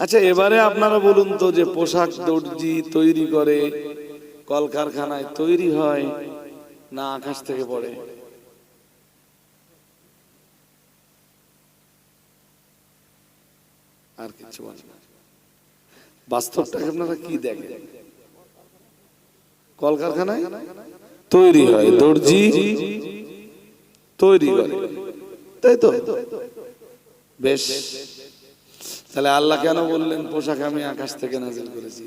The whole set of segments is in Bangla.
আচ্ছা এবারে আপনারা বলুন তো যে পোশাক দর্জি তৈরি করে কলকারখানায় তৈরি হয় না আকাশ থেকে পড়ে? আর কিছু বাস্তবটাকে আপনারা কি দেখেন? কলকারখানায় তৈরি হয়, দর্জি তৈরি করে। তাই তো? বেশ। তাহলে আল্লাহ কেন বললেন, পোশাক আমি আকাশ থেকে নাজিল করেছি?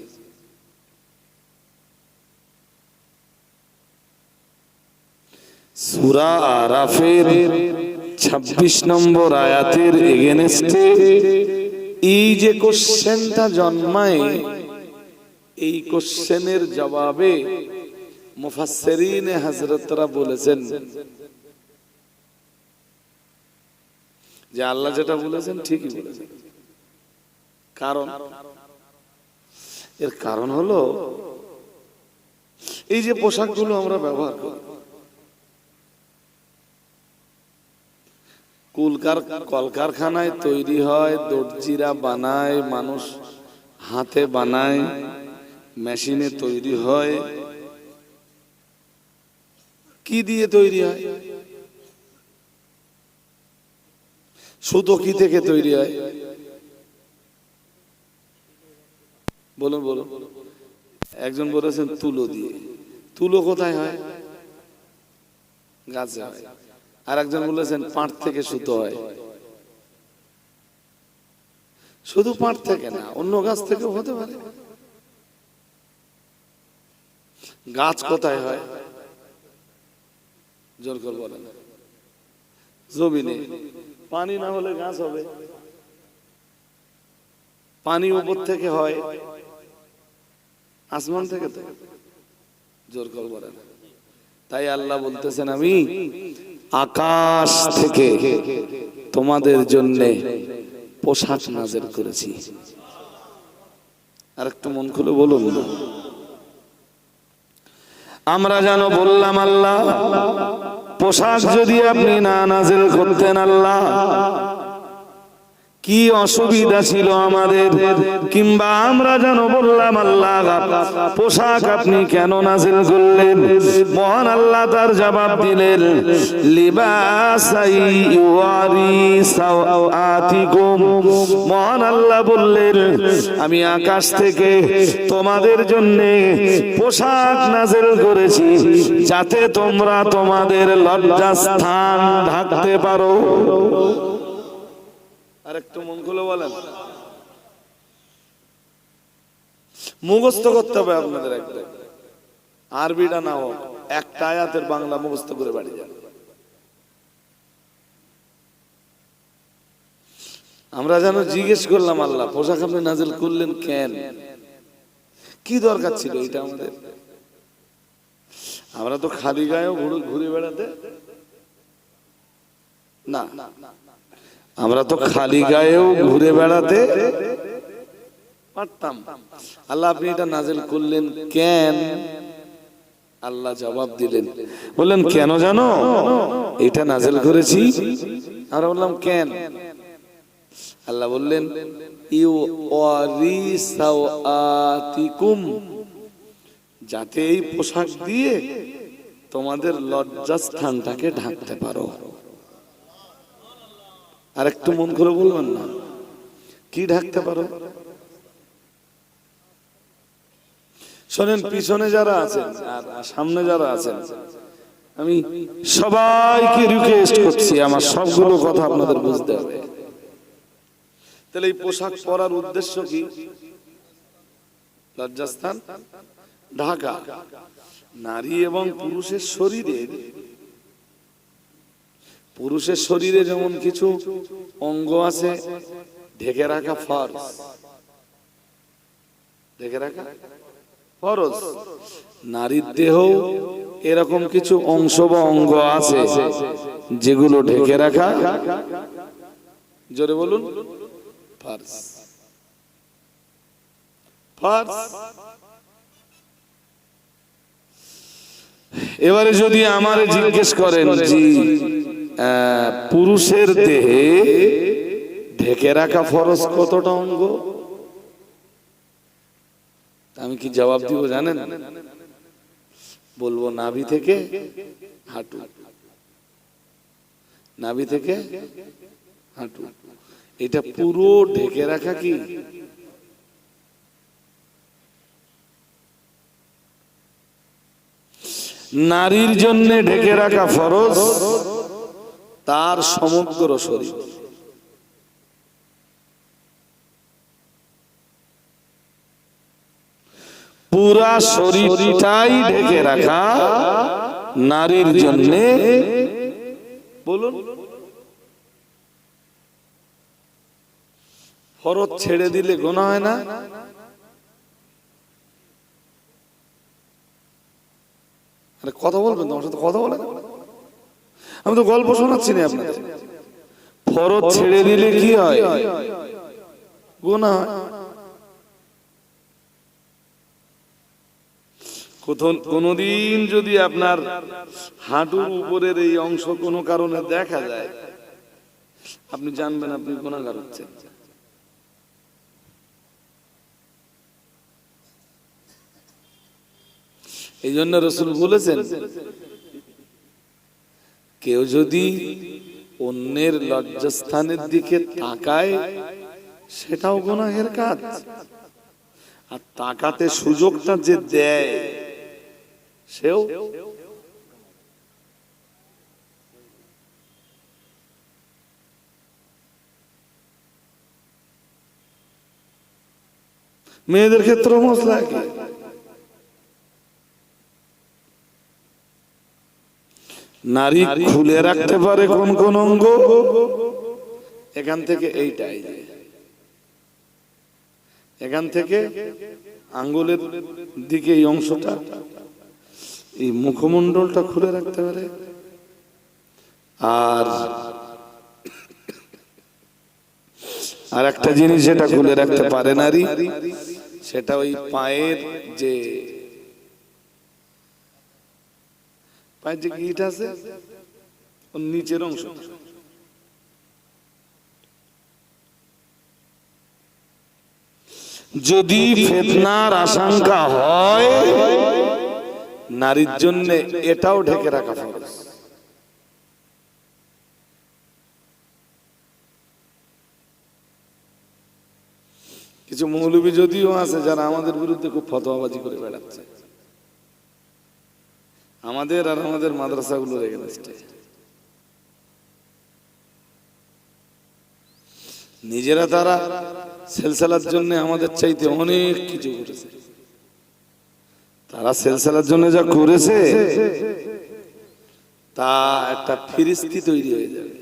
সূরা আরাফের 26 নম্বর আয়াতের এগেনস্টে এই যে কোশ্চেনটা জন্মায়, এই কোশ্চেনের জবাবে মুফাসসিরিনে হযরতরা বলেছেন যে আল্লাহ যেটা বলেছেন ঠিকই বলেছেন। কারণ? এর কারণ হলো, এই যে পোশাকগুলো আমরা ব্যবহার করি। কুলকার, কলকারখানায় তৈরি হয়, দর্জিরা বানায়, মানুষ হাতে বানায়, মেশিনে তৈরি হয়। কি দিয়ে তৈরি হয়? সুতো কি থেকে তৈরি হয়? বলুন বলুন। একজন বলেছেন, তুলো দিয়ে। তুলো কোথায় হয়? গাছে হয়। আর একজন বলেছেন, পাট থেকে সুতো হয়। শুধু পাট থেকে না, অন্য গাছ থেকেও হতে পারে। গাছ কোথায় হয়? জোর করে বলেন। জমিনে। পানি না হলে গাছ হবে। পানি উপর থেকে হয়। আসমান থেকে তো। জোর করে বলেন। তাই আল্লাহ বলতেছেন, আমি আকাশ থেকে তোমাদের জন্য পোশাক নাজের করেছি। আর একটু মন খুলে বলুন। আমরা যেন বললাম, আল্লাহ, পোশাক যদি আপনি না নাজেল করতেন, আল্লাহ কি অসুবিধা ছিল আমাদের? কিংবা আমরা যেন বললাম, আল্লাহ, পোশাক আপনি কেন নাজিল করলেন? মহান আল্লাহ তার জবাব দিলেন মহান আল্লাহ বললেন, আমি আকাশ থেকে তোমাদের জন্য পোশাক নাজিল করেছি, যাতে তোমরা তোমাদের লজ্জাস্থান ঢাকতে পারো। আর একটু মন খুলে বলেন। মুখস্থ করতে হবে আপনাদের একটা। আরবিটা না হোক একটা আয়াতের বাংলা মুখস্থ করে বাড়ি যান। আমরা যেন জিজ্ঞেস করলাম, আল্লাহ, পোশাক আপনি নাজিল করলেন কেন? কি দরকার ছিল এটা আমাদের? আমরা তো খালি গায়েও ঘুরে বেড়াতে না। আমরা তো খালি গায়েও ঘুরে বেড়াতে পারতাম। আল্লাহ আপনি এটা নাজেল করলেন কেন? আল্লাহ জবাব দিলেন। বললেন, কেন জানো? এটা নাজেল করেছি। আমরা বললাম, কেন? আল্লাহ বললেন, ইউ ওয়ারিসাওয়াতিকুম যাতে এই পোশাক দিয়ে তোমাদের লজ্জাস্থানটাকে ঢাকতে পারো। আর একটু মন করে বলবেন না? কি ঢাকতে পারো? শোনেন, পিছনে যারা আছেন সামনে যারা আছেন, আমি সবাইকে রিকোয়েস্ট করছি আমার সবগুলো কথা আপনাদের বুঝতে হবে। তাহলে এই পোশাক পরার উদ্দেশ্য কি? লজ্জাস্থান? ঢাকা। নারী এবং পুরুষের শরীরের পুরুষের শরীরে যেমন কিছু অঙ্গ আছে, ঢেকে রাখা ফরজ। ঢেকে রাখা? ফরজ। নারীর দেহ এরকম কিছু অংশ বা অঙ্গ আছে যেগুলো ঢেকে রাখা জোরে বলুন। ফরজ। ফরজ। এবারে যদি আমার জিজ্ঞেস করেন, জি। পুরুষের দেহে ঢেকে রাখা ফরজ কতটা অঙ্গ? আমি কি জবাব দিব জানেন? বলব নাভি থেকে হাঁটু। নাভি থেকে হাঁটু। এটা পুরো ঢেকে রাখা কি? নারীর জন্য ঢেকে রাখা ফরজ তার সমগ্র শরীর। পুরা শরীরটাই ঢেকে রাখা নারীর জন্য। বলুন। ফরজ ছেড়ে দিলে গোনা হয় না? কথা বলবেন, তোমার সাথে কথা বলেন আমি তো গল্প শোনাচ্ছি না আপনাদের ফরজ ছেড়ে দিলে কি হয়? গোনা কোনোদিন যদি আপনার হাঁটুর উপরের এই অংশ কোনো কারণে দেখা যায় আপনি জানবেন আপনি গুণাগার হচ্ছেন। এই জন্য রসুল বলেছেন কেউ যদি অন্যের লজ্জাস্থানের দিকে তাকায়, সেটাও গুনাহের কাজ আর তাকাতে সুযোগটা যে দেয়, সেও মেয়েদের ক্ষেত্রে মশলা একই। নারী খুলে রাখতে পারে কোন কোন অঙ্গ? এখান থেকে এইটাই। এখান থেকে আঙ্গুলের দিকে এই অংশটা। এই মুখমণ্ডলটা খুলে রাখতে পারে। আর আর একটা জিনিস যেটা খুলে রাখতে পারে নারী সেটা ওই পায়ের যে পায়ের যে গিট আছে ওর নিচের অংশ। যদি ফেতনার আশঙ্কা হয় নারীর জন্য এটাও ঢেকে রাখা ফরজ। কিছু মৌলবী যদিও আছে যারা আমাদের বিরুদ্ধে খুব ফতোয়াবাজি করে বেড়াচ্ছে। আমাদের আর আমাদের মাদ্রাসাগুলোর এগেনস্টে নিজেরা তারা সেলসেলার জন্য আমাদের চাইতে অনেক কিছু করেছে। তারা সেলসেলার জন্য যা করেছে, তা একটা ফিরিস্তি তৈরি হয়ে যাবে।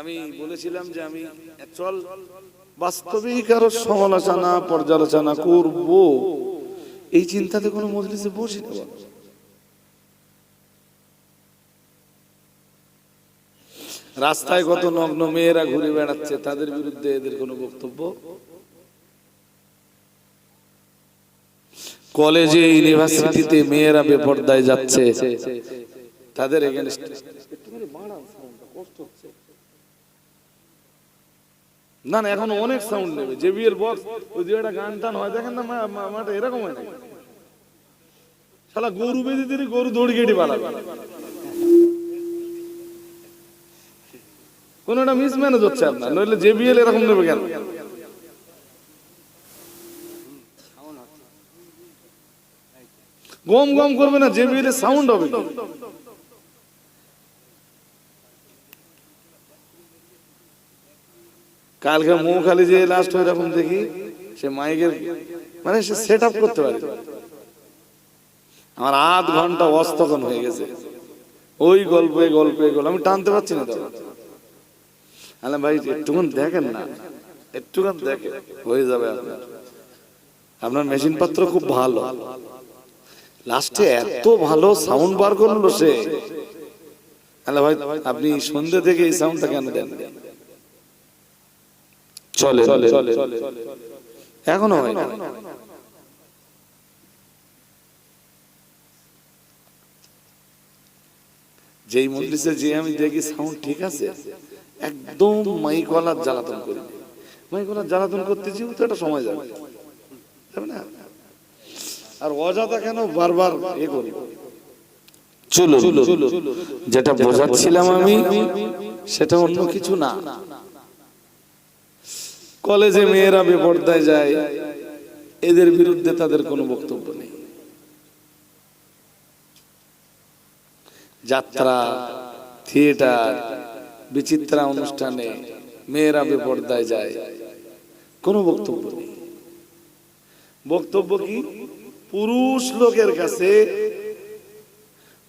আমি বলেছিলাম যে আমি, চল বাস্তবিক আরও সমালোচনা, পর্যালোচনা করব। এই চিন্তাতে কোনো মজলিসে বসি রাস্তায় কত নগ্ন মেয়েরা ঘুরে বেড়াচ্ছে, তাদের বিরুদ্ধে এদের কোনো বক্তব্য? কলেজে, ইউনিভার্সিটিতে মেয়েরা বেপর্দায় যাচ্ছে, তাদের এগেনস্ট না না, এখন অনেক সাউন্ড নেবে। বিয়ের বক্স ওই যে একটা গান টান হয়, দেখেন না মাঠে এরকম হয় শালা গরু বেঁধে দিলে, গরু দৌড় কেটে পালাবে। কোন একটা মিসম্যানেজ হচ্ছে আপনার, নইলে যে বিএল এরকম নেবে কেন? গম গম করবে না যে বিএল সাউন্ড হবে। কালকে মৌখালি যে লাস্ট হয়ে এরকম দেখি, সে মাইকের মানে সে সেট আপ করতে পারে। আমার আধ ঘণ্টা অস্তখন হয়ে গেছে। ওই গল্পে গল্পে গল্প, আমি টানতে পারছি না তো। আলে ভাই, একটুখান দেখেন না। একটুখান দেখেন, হয়ে যাবে আপনার। আপনার মেশিন পত্র খুব ভালো। লাস্টে এত ভালো সাউন্ড বার করল সে। আলে ভাই, আপনি সন্ধ্যে থেকে এই সাউন্ডটা কেন দেন? চলে এখনও হয় না। যেই মজলিসে যে আমি দেখি সাউন্ড ঠিক আছে একদম মাইকওয়ালার জ্বালাতন করি মাইকওয়ালার জ্বালাতন করতেছি তো একটা সময় যাবে। না? আর অযথা কেন বারবার এ করি? চলো যেটা বোঝাচ্ছিলাম আমি সেটা অন্য কিছু না। কলেজে মেয়েরা বেপর্দায় যায়। এদের বিরুদ্ধে তাদের কোনো বক্তব্য নেই। যাত্রা থিয়েটার বিচিত্রা অনুষ্ঠানে মেয়েরা বেপর্দায় যায়। কোনো বক্তব্য নেই। বক্তব্য কি? পুরুষ লোকের কাছে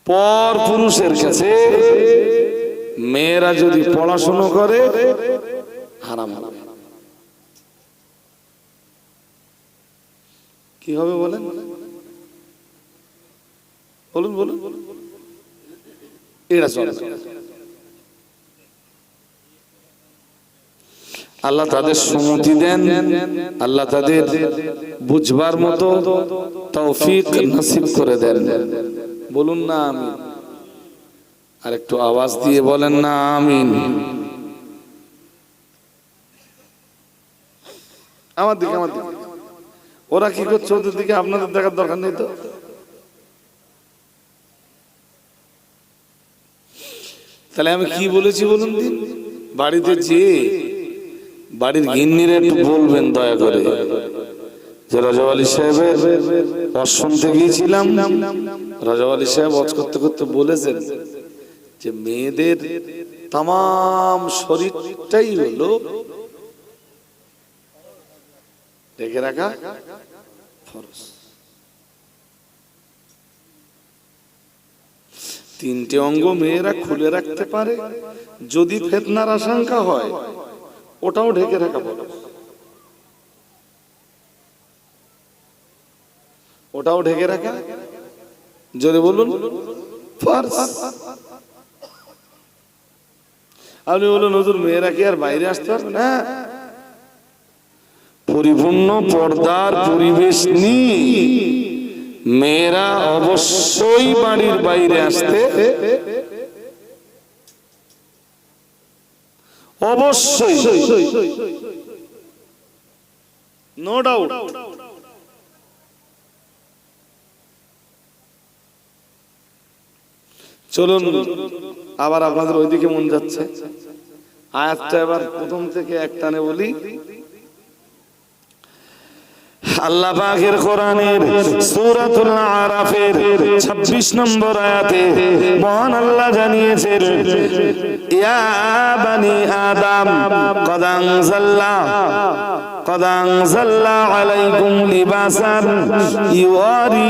পর পুরুষের কাছে মেয়েরা যদি পড়াশুনো করে হারাম হারাম কি হবে বলেন? বলুন বলুন। এটা চলে। আল্লাহ তাদের সুমতি দেন। আল্লাহ তাদের বুঝবার মতো তৌফিক নসিব করে দেন। বলুন না আমিন আর একটু আওয়াজ দিয়ে বলেন না আমিন। আমার দিকে আমার দিকে। ওরা কি করছে? ওদের দিকে আপনাদের দেখার দরকার নেই তো? তাহলে আমি কি বলেছি বলুন দিন? বাড়িতে যে বাড়ির গিন্নির একটু বলবেন দয়া করে। যে রাজা আলী সাহেবের ওয়াজ গিয়েছিলাম। রাজা আলী সাহেব ওয়াজ করতে করতে বলেছেন যে মেয়েদের তাম শরীরটাই হলো রেখে রাখা ফরজ। তিনটে অঙ্গ মেয়েরা খুলে রাখতে পারে, যদি ফেতনার আশঙ্কা হয়, ওটাও ঢেকে রাখা ফরজ। ওটাও ঢেকে রাখা, জোরে বলুন আপনি বলুন নজর মেয়েরা কি আর বাইরে আসতে পারবে? না পরিপূর্ণ পর্দার পরিবেশ নিয়ে মেয়েরা অবশ্যই বাড়ির বাইরে আসতে অবশ্যই নো ডাউট চলুন আবার আপনাদের ওইদিকে মন যাচ্ছে। আয়াতটা এবার প্রথম থেকে একটানে বলি। আল্লাহ পাকের কোরআনের সূরাতুল আরাফের 26 নম্বর আয়াতে মহান আল্লাহ জানিয়েছেন, ইয়া বানি আদম, কদ আনজাল্লা কদ আনজাল্লা আলাইকুম লিবাসান ইউয়ারি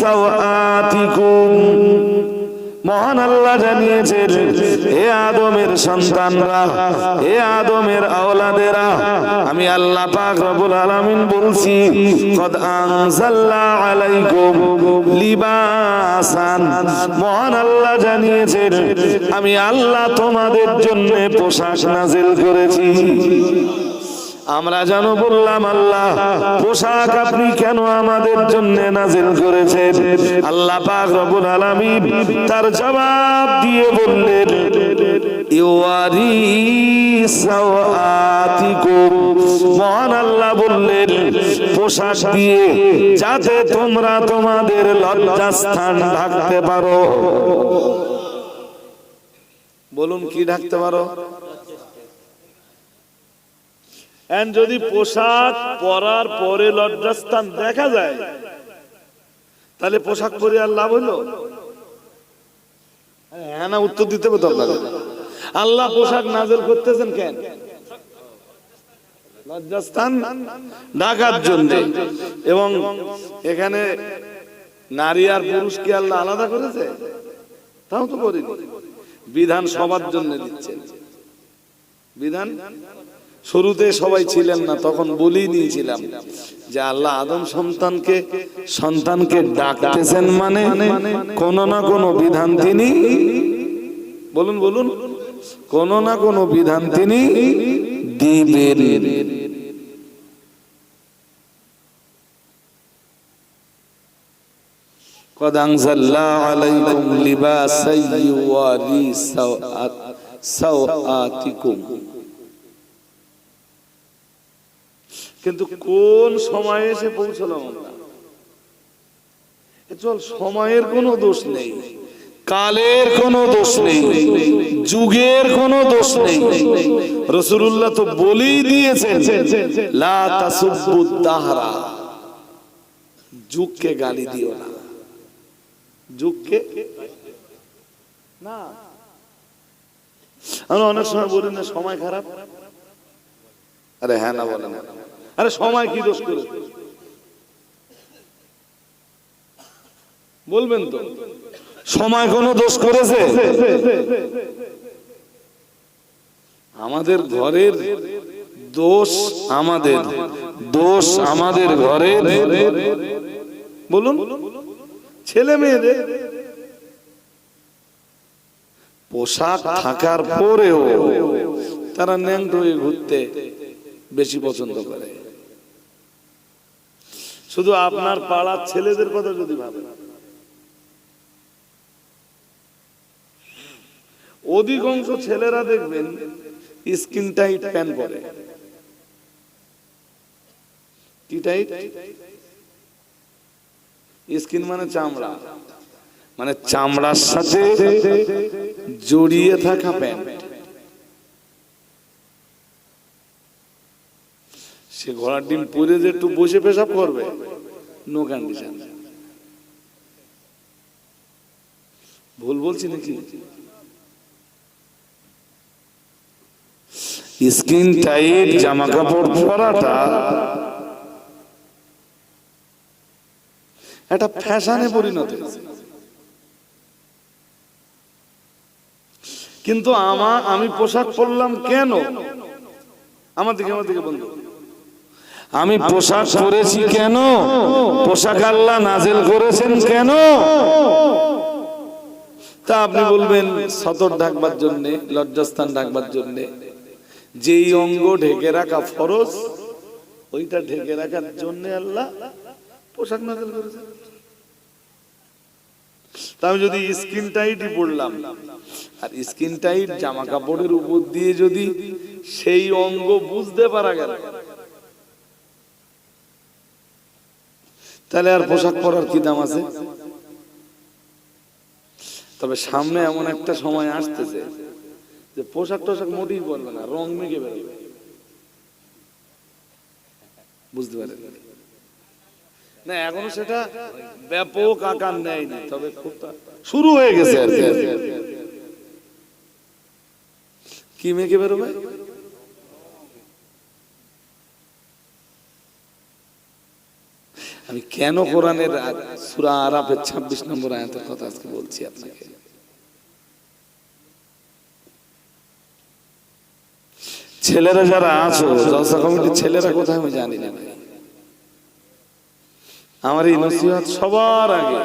সাওআতিকুম মহান আল্লাহ জানিয়েছেন হে আদমের সন্তানরা হে আদমের আওলাদেরা, আমি আল্লাহ পাক রব্বুল আলামিন বলছি, কদ আনজাল্লা আলাইকুম লিবাসান। মহান আল্লাহ জানিয়েছেন, আমি আল্লাহ তোমাদের জন্য পোশাক নাজিল করেছি। আমরা যেন বললাম, আল্লাহ, পোশাক আপনি কেন আমাদের জন্য নাজিল করেছেন? আল্লাহ পাক রব্বুল আলামিন তার জবাব দিয়ে বললেন ইওয়ারি সাওয়াতিকুম মহান আল্লাহ বললেন, পোশাক দিয়ে যাতে তোমরা তোমাদের লজ্জাস্থান ঢাকতে পারো। বলুন, কি ঢাকতে পারো? যদি পোশাক পরার পরে লজ্জাস্থান দেখা যায়, তাহলে পোশাক পরে আর লাভ হলো? হ্যাঁ না, উত্তর দিতে হবে আল্লাহ পোশাক নাজেল করতেছেন কেন? লজ্জাস্থান ঢাকার জন্য। এবং এখানে নারী আর পুরুষকে আল্লাহ আলাদা করেছে? তাও তো করিনি। বিধান সবার জন্য দিচ্ছেন। বিধান? শুরুতে সবাই ছিলেন না তখন বলেই নিয়েছিলাম যে আল্লাহ আদম সন্তানকে সন্তানকে ডাকতেছেন মানে কোন না কোন বিধান তিনি বলুন বলুন কোন না কোন বিধান তিনি দিবেন قد أنزلنا عليكم لباسا يواري سوآت سوآتكم কিন্তু কোন সময়ে এসে পৌঁছলাম আমরা? চল, সময়ের কোনো দোষ নেই, কালের কোনো দোষ নেই, যুগের কোনো দোষ নেই। রসুল্লাহ তো বলেই দিয়েছেন, লা তাসুব্বু দাহরা, যুগকে গালি দিও না। যুগকে? না। আমরা অনেক সময় বলি না, সময় খারাপ। আরে হ্যাঁ না বলেন আরে সময় কি দোষ করে? বলবেন তো। সময় কোনো দোষ করেছে? আমাদের ঘরের দোষ আমাদের দোষ আমাদের ঘরের। বলুন। ছেলে মেয়েদের পোশাক থাকার পরেও তারা ন্যাংট ঘুরতে বেশি পছন্দ করে। শুধু আপনার পাড়ার ছেলেদের কথা যদি ভাবেন। অধিকাংশ ছেলেরা দেখবেন স্কিন টাইট প্যান্ট পরে। কি টাইট? স্কিন মানে চামড়া। মানে চামড়ার সাথে জড়িয়ে থাকা প্যান্ট সে ঘোড়ার ডিম পরে যে একটু বসে পেশাব করবে নো কন্ডিশন ভুল বলছি নাকি? স্কিন টাইট জামা কাপড় পরাটা একটা ফ্যাশনে পরিণত। হয়েছে কিন্তু আমা আমি পোশাক পরলাম কেন? আমার দিকে আমার দিকে বন্ধু। আমি পোশাক পরেছি কেন? পোশাক আল্লাহ নাজেল করেছেন কেন? তা আপনি বলবেন, সতর ঢাকবার জন্য, লজ্জাস্থান ঢাকবার জন্য, যেই অঙ্গ ঢেকে রাখা ফরজ, ওইটা ঢেকে রাখার জন্য আল্লাহ পোশাক নাজেল করেছেন। আমি যদি স্কিন টাইটই পড়লাম আর স্কিন টাইট জামা কাপড়ের উপর দিয়ে যদি সেই অঙ্গ বুঝতে পারা গেল তাহলে আর পোশাক পরার কি দাম আছে? তবে সামনে এমন একটা সময় আসতেছে যে পোশাক টোশাক মোটেই পরবে না, রং মেঘে বেরোবে। বুঝতে পারেন? না, এখনও সেটা ব্যাপক আকার নেয়নি তবে খুব শুরু হয়ে গেছে আর কি। কি মেঘে বেরোবে আমি কেন কোরআনের সুরা আরাফের ছাব্বিশ নম্বর আয়াতের কথা আজকে বলছি আপনাকে? ছেলেরা যারা আছো, জলসা কমিটির ছেলেরা কোথায় আমি জানি না আমার এই নসিহত সবার আগে।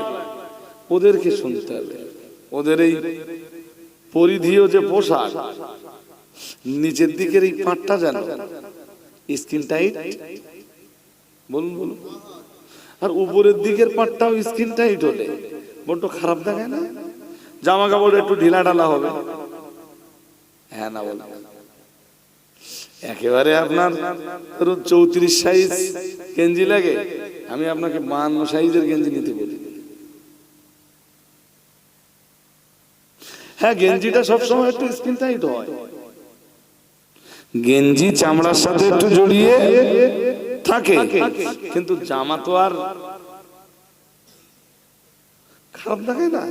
ওদেরকে শুনতে হবে। ওদের এই পরিধীয় যে পোশাক, নিচের দিকের এই পাটটা জানো স্কিন টাইট, বলুন বলুন। আর উপরের দিকের পাটটাও স্কিন টাইট হলে বড্ড খারাপ দেখায় না? জামা কাপড় একটু ঢিলা ঢালা হবে। হ্যাঁ না বলুন একেবারে আপনার ধরুন চৌত্রিশ সাইজ গেঞ্জি লাগে, আমি আপনাকে বান্ন সাইজের গেঞ্জি নিতে বলি। হ্যাঁ গেঞ্জিটা সবসময় একটু স্কিন টাইট হয়। গেঞ্জি চামড়ার সাথে একটু জড়িয়ে থাকে। কিন্তু জামা তো আর খারাপ দেখায় না।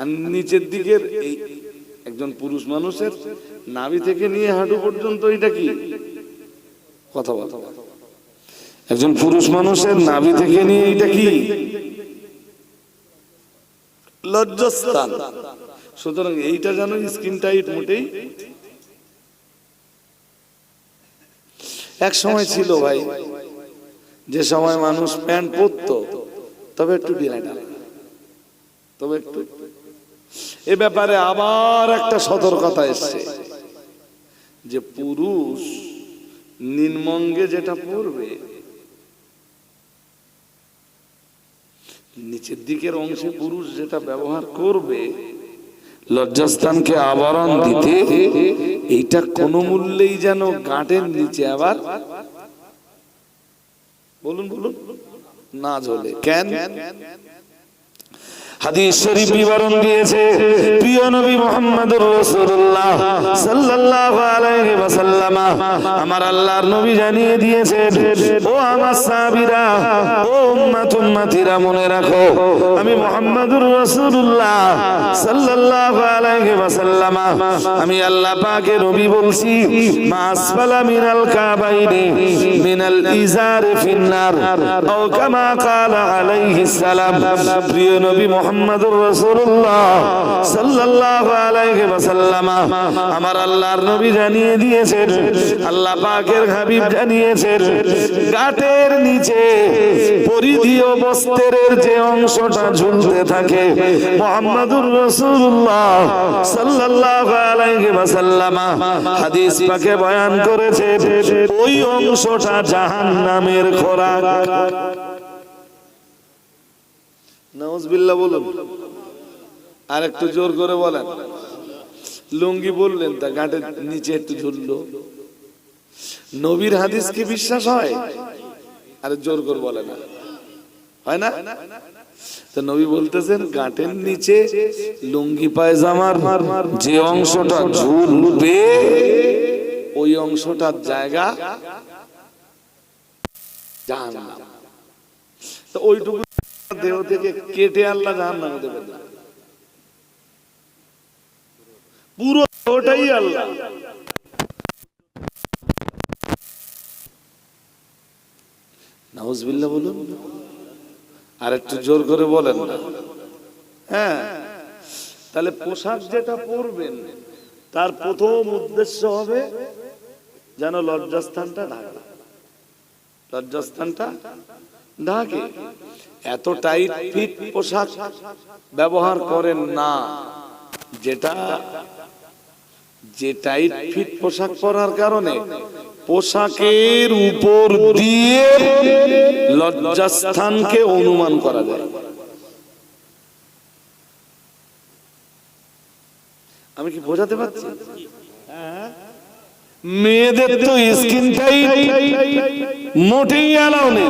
আর নিচের দিকের এই একজন পুরুষ মানুষের নাভি থেকে নিয়ে হাঁটু পর্যন্ত এটা কি? কথা বল। একজন পুরুষ মানুষের নাভি থেকে নিয়ে এটা কি? লজ্জাস্থান। সুতরাং এইটা যেন স্কিন টাইট মোটেই এক সময় ছিল ভাই, যে সময় মানুষ প্যান্ট পরতো, তবে একটু ঢালা তবে একটু। এ ব্যাপারে আবার একটা সতর্কতা এসছে, যে পুরুষ নিম্নঙ্গে যেটা পড়বে নিচের দিকের অংশে পুরুষ যেটা ব্যবহার করবে, লজ্জাস্থানকে আবরণ দিতে এইটা কোনো মূল্যেই যেন গাঁটের নিচে আবার বলুন বলুন। না ঝোলে কেন? হাদিস শরীফ বিবরণ দিয়েছে, প্রিয় নবী মুহাম্মদুর রাসূলুল্লাহ সাল্লাল্লাহু আলাইহি ওয়াসাল্লাম আমার আল্লাহর নবী জানিয়ে দিয়েছেন, ও আমার সাহাবীরা, ও উম্মত উম্মতিরা, মনে রাখো, আমি মুহাম্মদুর রাসূলুল্লাহ সাল্লাল্লাহু আলাইহি ওয়াসাল্লাম, আমি আল্লাহ পাকের নবী বলছি মাসফালা মিনাল কাবাইনি মিনাল ইজার ফিন্নার আও কামা ক্বালা আলাইহিস সালাম। প্রিয় নবী মুহাম্মদ মুহাম্মদুর রাসূলুল্লাহ সাল্লাল্লাহু আলাইহি ওয়াসাল্লাম আমার আল্লাহর নবী জানিয়ে দিয়েছেন, আল্লাহ পাকের হাবিব জানিয়েছেন, গাটের নিচে পরিধীয় বস্ত্রের যে অংশটা ঝুলতে থাকে, মুহাম্মদুর রাসূলুল্লাহ সাল্লাল্লাহু আলাইহি ওয়াসাল্লাম হাদিস পাকে বয়ান করেছে ওই অংশটা জাহান্নামের খোরাক। বলুন। আর একটু জোর করে বলেন। লুঙ্গি বললেন, তা গাঁটের নিচে একটু ঝুললো। নবীর হাদিস কি বিশ্বাস হয়? আরে জোর করে বলে না। হয় না? তো নবী বলতেছেন, গাঁটের নিচে লুঙ্গি পায়জামার যে অংশটা ঝুলবে ওই অংশটার জায়গা তো ওইটুকু দেহ থেকে কেটে আল্লাহ জাহান নামে দেবে। পুরো ওটাই আল্লাহ। নাউজবিল্লাহ বলুন। আর একটু জোর করে বলেন না। হ্যাঁ। তাহলে পোশাক যেটা পরবেন, তার প্রথম উদ্দেশ্য হবে যেন লজ্জাস্থানটা ঢাকা। লজ্জাস্থানটা ঢাকে এত টাইট ফিট পোশাক ব্যবহার করেন না। যেটা যে টাইট ফিট পোশাক পরার কারণে পোশাকের উপর দিয়ে লজ্জাস্থানকে অনুমান করা যায়। আমি কি বোঝাতে পারছি? মেয়েদের তো স্কিন টাইট। মোটেই অ্যালাউ নেই।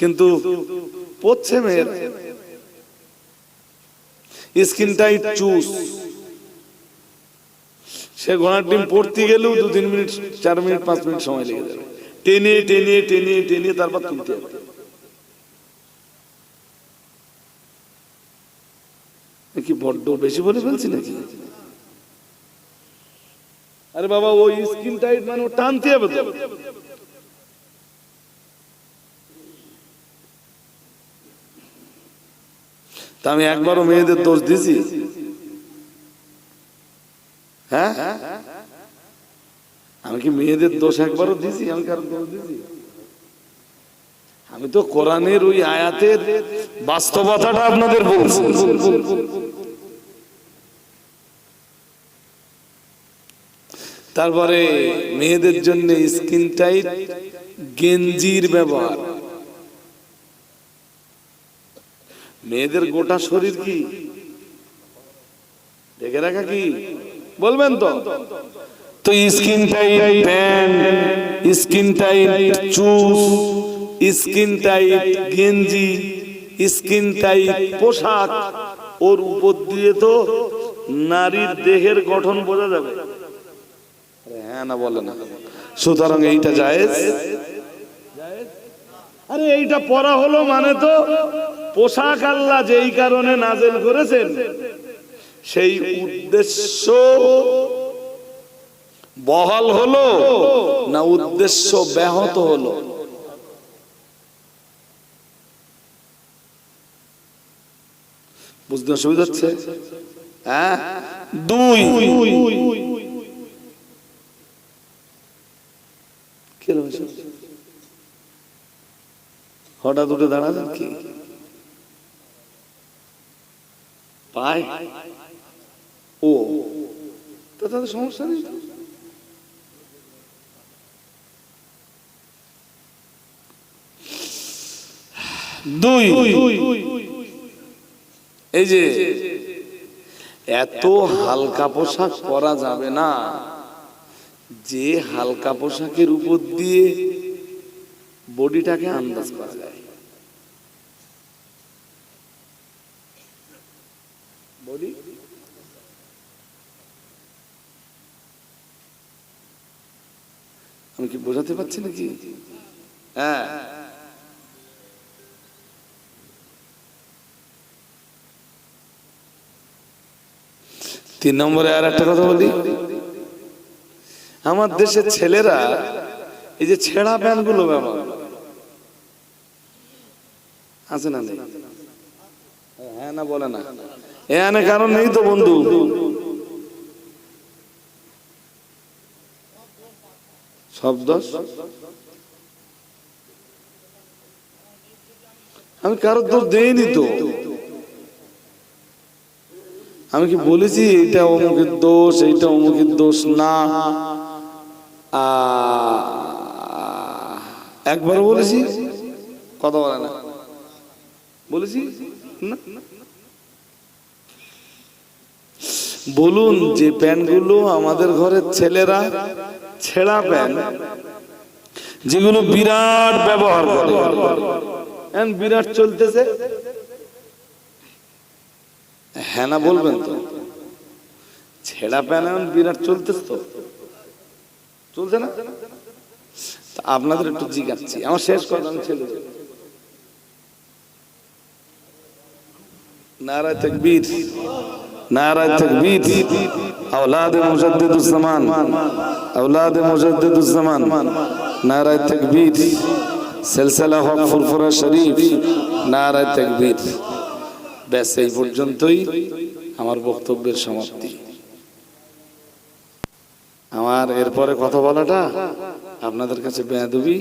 কিন্তু পড়ছে মেয়ের স্কিন টাইট চুস সে ঘোড়ার ডিম পড়তে গেলেও দু তিন মিনিট, চার মিনিট, পাঁচ মিনিট সময় লেগে যাবে। টেনে টেনে টেনে টেনে তারপর তুলতে হবে। কি বড্ড বেশি বলে ফেলছি নাকি? আরে বাবা, ওই স্কিন টাইট মানে ও টানতে হবে তো আমি একবারও মেয়েদের দোষ দিছি? হ্যাঁ? আমি কি মেয়েদের দোষ একবারও দিছি? আমি কারও দোষ দিছি? আমি তো কোরআনের ওই আয়াতের বাস্তবতাটা আপনাদের বলছি। তারপরে মেয়েদের জন্য স্কিন টাইট গেঞ্জির ব্যবহার। মেয়েদের গোটা শরীর কি? দেখে রাখা কি? বলবেন তো। তো skin tight pant skin tight choose skin tight গেঞ্জি স্কিন টাইট পোশাক, ওর উপর দিয়ে তো নারীর দেহের গঠন বোঝা যাবে। হ্যাঁ না বলে না। সুতরাং এইটা জায়েজ। আরে এইটা পরা হলো মানে তো পোশাক আল্লাহ যেই কারণে নাজেল করেছেন। সেই উদ্দেশ্য বহাল হলো না উদ্দেশ্য ব্যাহত হলো? বুঝতে অসুবিধা হচ্ছে? হ্যাঁ? দুই। হঠাৎ উঠে দাঁড়ালেন কি? পায়? ও। তাদের সমস্যা নেই দুই। এই যে এত হালকা পোশাক পরা যাবে না। যে হালকা পোশাকের উপর দিয়ে বডিটাকে আন্দাজ করা যায়। আমি কি বোঝাতে পারছি নাকি? হ্যাঁ। তিন নম্বরে আর একটা কথা বলি। আমার দেশের ছেলেরা এই যে ছেঁড়া প্যান্টগুলো ব্যবহার আছে না হ্যাঁ না বলে না। এখানে কারণ নেই তো বন্ধু। শব্দ আমি কারোর দোষ দেইনি তো। আমি কি বলেছি এটা অমুকের দোষ এইটা অমুকের দোষ? না। একবার বলেছি? কথা বলে না। বলেছি? না। বলুন যে প্যান্টগুলো আমাদের ঘরের ছেলেরা ছেঁড়া প্যান্ট যেগুলো বিরাট ব্যবহার করে। বিরাট চলতেছে। হ্যাঁ না বলবেন তো। ছেঁড়া প্যান্ট এখন বিরাট চলতেছে তো। চলছে না তা আপনাদের একটু জিজ্ঞাসছি আমার শেষ কথা আমি ছেলে নারায় তকবীর নারায় তকবীর اولاد مجدد الزمان اولاد مجدد الزمان নারায় তকবীর সিলসিলা হক ফুরফুরা শরীফ নারায় তকবীর ব্যাস এই পর্যন্তই আমার বক্তব্যের সমাপ্তি আমার এরপরে কথা বলাটা আপনাদের কাছে বেয়াদবি।